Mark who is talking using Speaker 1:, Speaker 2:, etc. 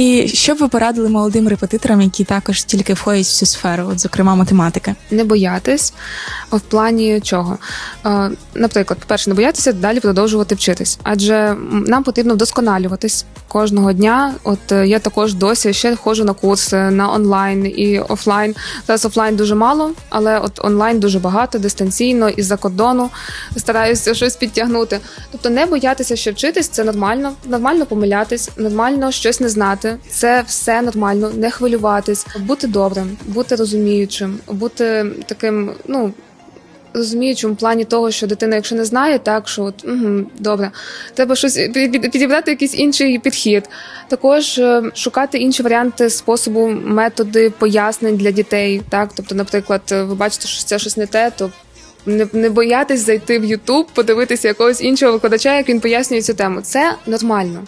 Speaker 1: І що б ви порадили молодим репетиторам, які також тільки входять в цю сферу, от зокрема математики?
Speaker 2: не боятись в плані чого. Е, Наприклад, по-перше, не боятися далі продовжувати вчитись, адже нам потрібно вдосконалюватись кожного дня. От е, я також досі ще ходжу на курси на онлайн і офлайн. Зараз офлайн дуже мало, але от онлайн дуже багато, дистанційно із-за кордону стараюся щось підтягнути. Тобто не боятися, що вчитись це нормально, нормально помилятись, нормально щось не знати. Це все нормально, не хвилюватись, бути добрим, бути розуміючим, бути таким, ну. Розуміючим плані того, що дитина, якщо не знає, так що от, угу, добре, треба щось під- під- підібрати якийсь інший підхід. Також е, шукати інші варіанти способу, методи пояснень для дітей. Так, тобто, наприклад, е, ви бачите, що це щось не те, то не, не боятись зайти в Ютуб, подивитися якогось іншого викладача, як він пояснює цю тему. Це нормально.